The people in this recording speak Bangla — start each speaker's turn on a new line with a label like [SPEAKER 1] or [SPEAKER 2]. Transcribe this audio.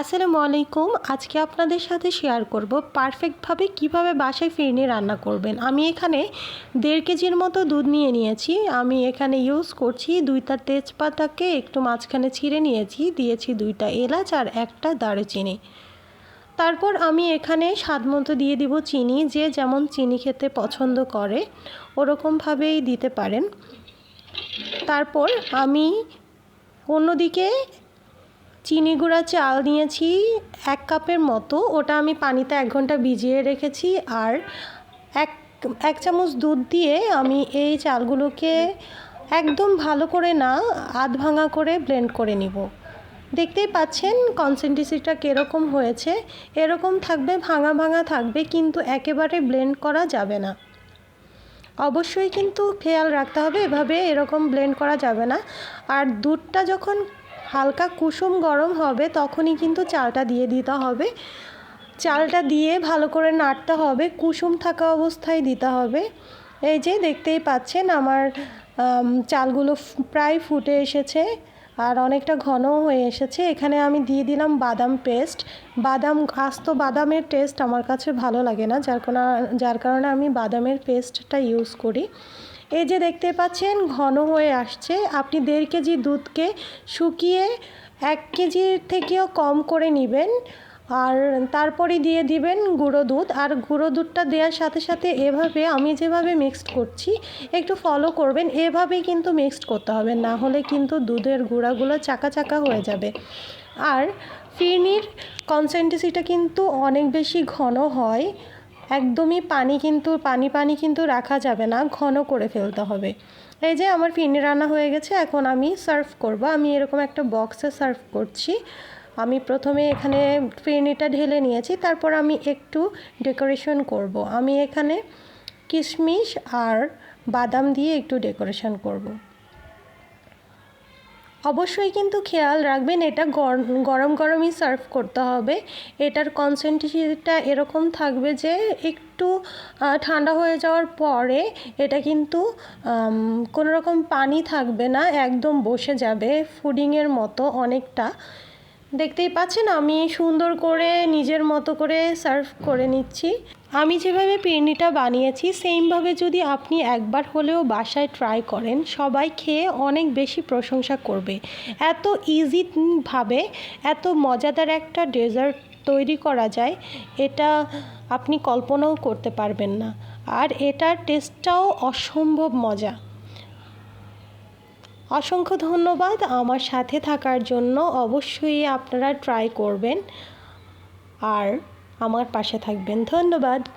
[SPEAKER 1] আসসালামু আলাইকুম। আজকে আপনাদের সাথে শেয়ার করব পারফেক্টভাবে কীভাবে বাসায় ফিরনি রান্না করবেন। আমি এখানে দেড় কেজির মতো দুধ নিয়ে নিয়েছি। আমি এখানে ইউজ করছি দুইটা তেজপাতাকে একটু মাঝখানে ছিঁড়ে নিয়েছি। দিয়েছি দুইটা এলাচ আর একটা দারুচিনি। তারপর আমি এখানে স্বাদ মতো দিয়ে দিব চিনি। যে যেমন চিনি খেতে পছন্দ করে, ওরকমভাবেই দিতে পারেন। তারপর আমি অন্যদিকে চিনি গুঁড়া চাল নিয়েছি এক কাপের মতো। ওটা আমি পানিতে এক ঘণ্টা ভিজিয়ে রেখেছি আর এক এক চামচ দুধ দিয়ে আমি এই চালগুলোকে একদম ভালো করে না আধ ভাঙা করে ব্লেন্ড করে নিব। দেখতেই পাচ্ছেন কনসেন্ট্রেসিটা কীরকম হয়েছে। এরকম থাকবে, ভাঙা ভাঙা থাকবে, কিন্তু একেবারে ব্লেন্ড করা যাবে না। অবশ্যই কিন্তু খেয়াল রাখতে হবে, এভাবে এরকম ব্লেন্ড করা যাবে না। আর দুধটা যখন হালকা কুসুম গরম হবে, তখনই কিন্তু চালটা দিয়ে দিতে হবে। চালটা দিয়ে ভালো করে নাড়তে হবে, কুসুম থাকা অবস্থায় দিতে হবে। এই যে দেখতেই পাচ্ছেন আমার চালগুলো প্রায় ফুটে এসেছে। আর অনেকটা ঘনও হয়ে এসেছে। এখানে আমি দিয়ে দিলাম বাদাম পেস্ট। বাদাম আস্ত বাদামের টেস্ট আমার কাছে ভালো লাগে না, যার কোনো, যার কারণে আমি বাদামের পেস্টটা ইউজ করি। এই যে দেখতে পাচ্ছেন, ঘন হয়ে আসছে। আপনি দেড় কেজি দুধকে শুকিয়ে এক কেজির থেকেও কম করে নেবেন। আর তারপরে দিয়ে দিবেন গুঁড়ো দুধ। আর গুঁড়ো দুধটা দেওয়ার সাথে সাথে এভাবে আমি যেভাবে মিক্সড করছি, একটু ফলো করবেন। এভাবেই কিন্তু মিক্সড করতে হবে, না হলে কিন্তু দুধের গুঁড়াগুলো চাকা চাকা হয়ে যাবে। আর ফিরনির কনসেন্ট্রেসিটা কিন্তু অনেক বেশি ঘন হয়। একদমই পানি কিন্তু, পানি পানি কিন্তু রাখা যাবে না, ঘন করে ফেলতে হবে। এই যে আমার ফিরনি রান্না হয়ে গেছে, এখন আমি সার্ভ করব। আমি এরকম একটা বক্সে সার্ভ করছি। আমি প্রথমে এখানে ফিরনিটা ঢেলে নিয়েছি, তারপর আমি একটু ডেকোরেশন করব। আমি এখানে কিশমিশ আর বাদাম দিয়ে একটু ডেকোরেশন করব। অবশ্যই কিন্তু খেয়াল রাখবেন, এটা গরম গরমই সার্ভ করতে হবে এটার কনসেন্ট্রেশনটা এরকম থাকবে যে একটু ঠান্ডা হয়ে যাওয়ার পরে এটা কিন্তু কোনো রকম পানি থাকবে না, একদম বসে যাবে ফুডিংয়ের মতো অনেকটা দেখতেই পাচ্ছেন, আমি সুন্দর করে নিজের মতো করে সার্ভ করে নিচ্ছি। আমি যেভাবে পিরনিটা বানিয়েছি, সেমভাবে যদি আপনি একবার হলেও বাসায় ট্রাই করেন, সবাই খেয়ে অনেক বেশি প্রশংসা করবে। এত ইজিভাবে এত মজাদার একটা ডেজার্ট তৈরি করা যায়, এটা আপনি কল্পনাও করতে পারবেন না। আর এটার টেস্টটাও অসম্ভব মজা। অসংখ্য ধন্যবাদ আমার সাথে থাকার জন্য। অবশ্যই আপনারা ট্রাই করবেন। আর আমার পাশে থাকবেন। ধন্যবাদ।